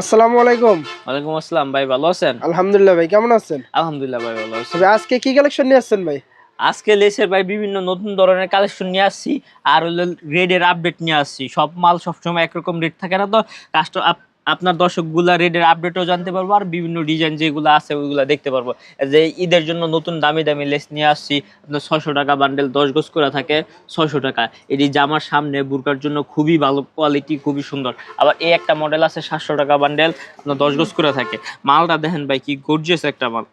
আসসালামু আলাইকুম। ওয়ালাইকুম আসসালাম ভাই ভালো আছেন? আলহামদুলিল্লাহ ভাই কেমন আছেন? আলহামদুলিল্লাহ ভাই ভালো আছি। আজকে কি কালেকশন নিয়ে আসছেন ভাই? আজকে লেসের ভাই বিভিন্ন নতুন ধরনের কালেকশন নিয়ে আসছি আর হলো রেডের আপডেট নিয়ে আসছি। সব মাল সবসময় একরকম রেট থাকে না তো কাস্টম আপনার দর্শকগুলা রেডের আপডেটও জানতে পারব আর বিভিন্ন ডিজাইন যেগুলো আছে, ওইগুলো দেখতে পারব। যে ঈদের জন্য নতুন দামি দামি লেস নিয়ে আসছি, আপনার ছশো টাকা বান্ডেল দশ গোজ করে থাকে ছয়শো টাকা। এটি জামার সামনে বুরকার জন্য খুবই ভালো কোয়ালিটি খুবই সুন্দর। আবার এই একটা মডেল আছে সাতশো টাকা বান্ডেল আপনার দশ গোজ করে থাকে। মালটা দেখেন ভাই, কি গর্জিয়াস একটা মাল।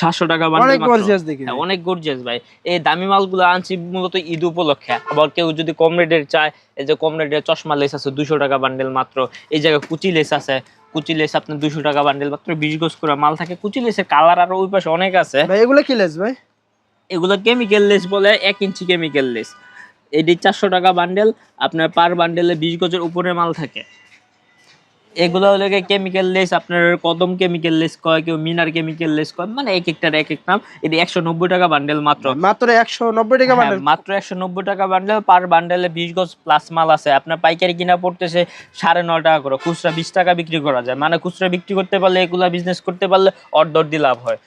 সাতশো টাকা অনেক গর্জিয়াস দেখি অনেক গর্জিয়াস ভাই। এই দামি মালগুলো আনছি মূলত ঈদ উপলক্ষে। আবার কেউ যদি কম রেটের চায় এই যে কম রেটের চশমা লেস আছে দুশো টাকা বান্ডেল মাত্র। এই জায়গায় কুচি লেস আছে। কুচি লেস আপনার দুশো টাকা বান্ডেল মাত্র বিশ গোজ করে মাল থাকে। কুচি লেসের কালার আরও ওই পাশে অনেক আছে। ভাই এগুলো কি লেস ভাই? এগুলো কেমিক্যাল লেস বলে এক ইঞ্চি কেমিক্যাল লেস। এটি চারশো টাকা বান্ডেল আপনার পার বান্ডেলে বিশ গজের উপরে মাল থাকে। এগুলো হলো কেমিক্যাল লেস আপনার কদম কেমিক্যাল লেস কয় কেউ মিনার কেমিক্যাল লেস কয় মানে এক একটার এক এক নাম। এটি একশো নব্বই টাকা বান্ডেল মাত্র। মাত্র একশো নব্বই টাকা হ্যাঁ, বান্ডেল মাত্র একশো নব্বই টাকা বান্ডেল পার বান্ডেলে বিশ গজ প্লাস মাল আছে। আপনার পাইকারি কিনা পড়তেছে সাড়ে ন টাকা করে। খুচরা বিশ টাকা বিক্রি করা যায়। মানে খুচরা বিক্রি করতে পারলে এগুলা বিজনেস করতে পারলে অর্ডার দিয়ে লাভ হয়।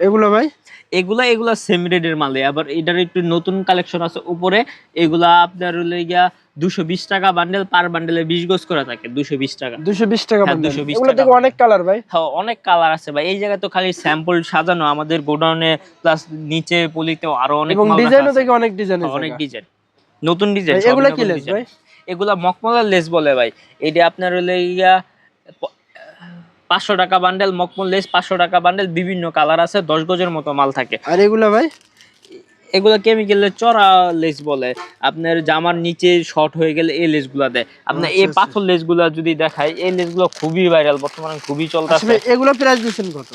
এগুলো ভাই? এগুলা এগুলা সেম রেটের মালে। আবার এটার একটু নতুন কালেকশন আছে উপরে এগুলা আপনার হলো গিয়া দুশো বিশ টাকা বান্ডেল পার বান্ডেলে বিশ গজ করা থাকে দুশো বিশ টাকা। দুশো বিশ টাকা হ্যাঁ, 220 এগুলো টাকা অনেক কালার ভাই। হ্যাঁ অনেক কালার আছে ভাই। এই জায়গায় তো খালি স্যাম্পল সাজানো আমাদের গোডাউনে প্লাস নিচে পলিতেও আরও অনেক ডিজাইনও আছে। অনেক ডিজাইন হ্যাঁ, অনেক ডিজাইন নতুন ডিজাইন এগুলা কি লেস ভাই? এগুলা মকমলার লেস বলে ভাই। এটা আপনার হলে প- পাঁচশো টাকা বান্ডেল মকমল লেস পাঁচশো টাকা বান্ডেল বিভিন্ন কালার আছে দশ গজের মতো মাল থাকে। আর এগুলো ভাই? এগুলো কেমিক্যালের চড়া লেস বলে। আপনার জামার নিচে শর্ট হয়ে গেলে এই লেসগুলা দেয়। আপনার এই আচ্ছা, আচ্ছা। পাথর লেসগুলা যদি দেখায় এই লেসগুলো খুবই ভাইরাল বর্তমানে খুবই আচ্ছা চলতেছে এগুলো প্রাইস দিচ্ছেন কত?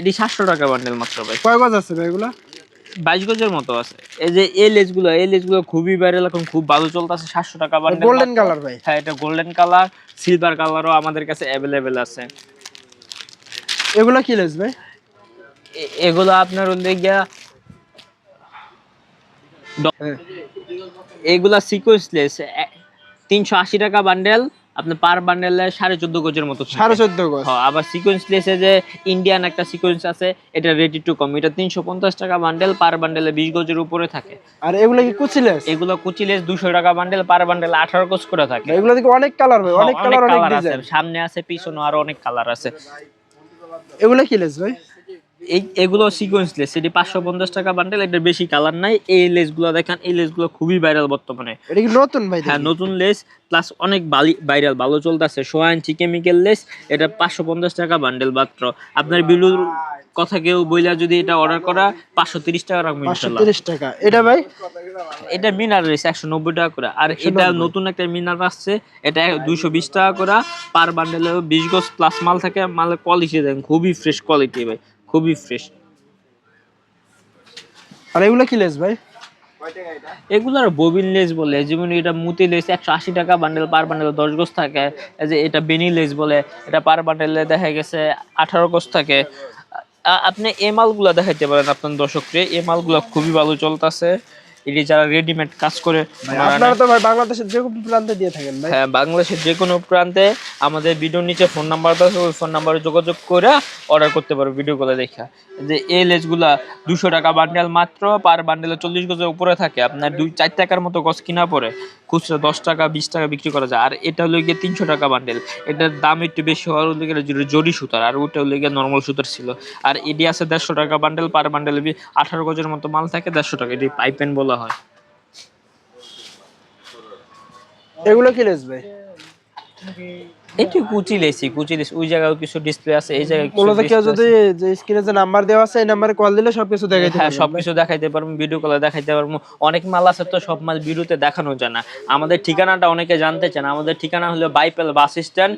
এটি সাতশো টাকা বান্ডেল মাত্র ভাই। কয় গজ আছে ভাই এগুলো? বাইশ গজের মতো আছে। এই যে এই লেসগুলো এই লেসগুলো খুবই ভাইরাল এখন খুব ভালো চলতেছে সাতশো টাকা বান্ডেল গোল্ডেন কালার ভাই। হ্যাঁ এটা গোল্ডেন কালার সিলভার কালারও আমাদের কাছে অ্যাভেলেবেল আছে। এগুলো কি লেস ভাই? এগুলো আপনার হলে গিয়া হ্যাঁ। এগুলা সিকোয়েন্সলেস তিনশো আশি টাকা বান্ডেল আপনার পার বান্ডেলে সাড়ে চোদ্দ গজের মতো। সাড়ে চোদ্দ গজ। হ্যাঁ, আবার সিকোয়েন্স লেসে যে ইন্ডিয়ান একটা সিকোয়েন্স আছে এটা রেডি টু কম এটা তিনশো পঞ্চাশ টাকা বান্ডেল পার বান্ডেলে বিশ গজের উপরে থাকে। আর এগুলো কি কুচি লেস এগুলো কুচি লেস দুশো টাকা বান্ডেল পার বান্ডেলে আঠারো গজ করে থাকে। এগুলো থেকে অনেক কালার ভাই হ্যাঁ, অনেক কালার অনেক ডিজাইন সামনে আছে পিছনে আরও অনেক কালার আছে। এগুলো কি লেস ভাই? এই এগুলো সিকোয়েন্স লেস। এটি পাঁচশো পঞ্চাশ টাকা বান্ডেল এটার বেশি কালার নাই। এই লেসগুলো দেখেন এই লেসগুলো খুবই ভাইরাল বর্তমানে। এটা কি নতুন ভাই হ্যাঁ নতুন লেস প্লাস অনেক বালি ভাইরাল ভালো চলতেছে। সোয়া ইঞ্চি কেমিক্যাল লেস এটা পাঁচশো পঞ্চাশ টাকা বান্ডেল মাত্র। আপনার বিলুর কথা কেউ বইলা যদি এটা অর্ডার করা পাঁচশো তিরিশ টাকা রাখব তিরিশ টাকা। এটা ভাই? এটা মিনার লেস একশো নব্বই টাকা করে। আর এটা নতুন একটা মিনার আসছে এটা দুইশো বিশ টাকা করে। পার বান্ডেলে বিশ গজ প্লাস মাল থাকে মালের কোয়ালিটি দেখেন খুবই ফ্রেশ কোয়ালিটি ভাই খুবই ফ্রেশ আর এগুলো কি লেস ভাই? এগুলার ববিন লেস বলে যেমন এটা মুতি লেস একশো আশি টাকা বান্ডেল পার বান্ডেলে দশ গজ থাকে। যে এটা বেনি লেস বলে এটা পার বান্ডেলে দেখা গেছে আঠারো গজ থাকে। আপনি এ মালগুলা দেখাইতে পারেন আপনার দর্শককে এ মালগুলা খুবই ভালো চলতেছে। এটি যারা রেডিমেড কাজ করে আপনারা তো ভাই বাংলাদেশের যে কোনো প্রান্তে দিয়ে থাকেন ভাই। হ্যাঁ বাংলাদেশের যে কোনো প্রান্তে আমাদের ভিডিওর নিচে ফোন নাম্বার আছে ওই ফোন নাম্বারে যোগাযোগ করে অর্ডার করতে পারো ভিডিও কলে দেখা। যে এই লেসগুলা দুশো টাকা বান্ডেল মাত্র পার বান্ডেলে চল্লিশ গজের উপরে থাকে। আপনার দুই চার টাকার মতো গজ কিনা পড়ে। খুচরা দশ টাকা বিশ টাকা বিক্রি করা যায়। আর এটা হলো গিয়ে তিনশো টাকা বান্ডেল এটার দাম একটু বেশি হওয়ার হলো গিয়ে জরি- জরি সুতার। আর ওইটা হলো গিয়ে নর্মাল সুতার ছিল। আর এটি আছে দেড়শো টাকা বান্ডেল পার বান্ডেলে আঠারো গজের মতো মাল থাকে দেড়শো টাকা। এটি পাইপেন বলা হয়। এগুলো কি লেস এটি কুচি লেসি কুচি লেসি ওই জায়গায় কিছু ডিসপ্লে আছে এই জায়গায় কিছু মূলত কেউ যদি যে স্ক্রিনে যে নাম্বার দেওয়া আছে এই নাম্বারে কল দিলে সবকিছু দেখাইতে হ্যাঁ। সবকিছু দেখাইতে পারব ভিডিও কলে দেখাইতে পারব। অনেক মাল আছে তো সব মাল ভিডিওতে দেখানো যায় না। আমাদের ঠিকানাটা অনেকে জানতে চান। আমাদের ঠিকানা হলো Baipail bus stand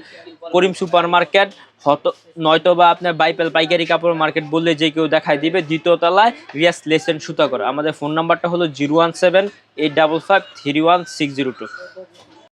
Karim super market হত নয়তো বা আপনার বাইপেল পাইকারি কাপড় মার্কেট বললে যে কেউ দেখাই দিবে। দ্বিতীয় তলায় রিয়াস লেসেন সুতা করে আমাদের ফোন নাম্বারটা হলো zero one seven eight double five three one six zero two.